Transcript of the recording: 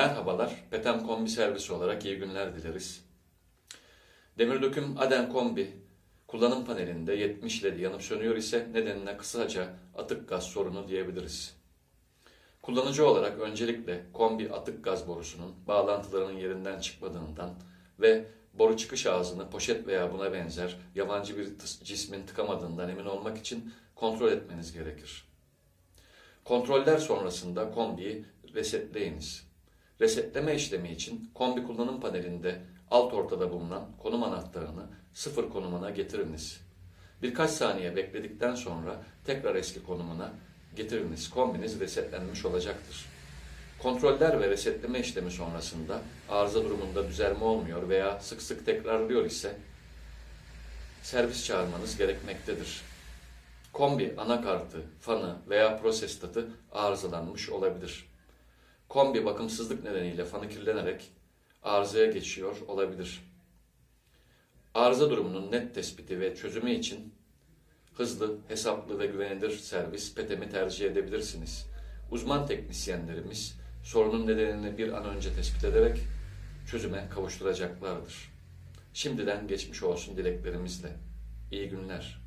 Merhabalar, Petem Kombi servisi olarak iyi günler dileriz. Demirdöküm Aden Kombi kullanım panelinde 70 led yanıp sönüyor ise nedenine kısaca atık gaz sorunu diyebiliriz. Kullanıcı olarak öncelikle kombi atık gaz borusunun bağlantılarının yerinden çıkmadığından ve boru çıkış ağzını poşet veya buna benzer yabancı bir cismin tıkamadığından emin olmak için kontrol etmeniz gerekir. Kontroller sonrasında kombiyi resetleyiniz. Resetleme işlemi için kombi kullanım panelinde alt ortada bulunan konum anahtarını sıfır konumuna getiriniz. Birkaç saniye bekledikten sonra tekrar eski konumuna getiriniz. Kombiniz resetlenmiş olacaktır. Kontroller ve resetleme işlemi sonrasında arıza durumunda düzelme olmuyor veya sık sık tekrarlıyor ise servis çağırmanız gerekmektedir. Kombi anakartı, fanı veya prosestatı arızalanmış olabilir. Kombi bakımsızlık nedeniyle fanı kirlenerek arızaya geçiyor olabilir. Arıza durumunun net tespiti ve çözümü için hızlı, hesaplı ve güvenilir servis PETEM'i tercih edebilirsiniz. Uzman teknisyenlerimiz sorunun nedenini bir an önce tespit ederek çözüme kavuşturacaklardır. Şimdiden geçmiş olsun dileklerimizle. İyi günler.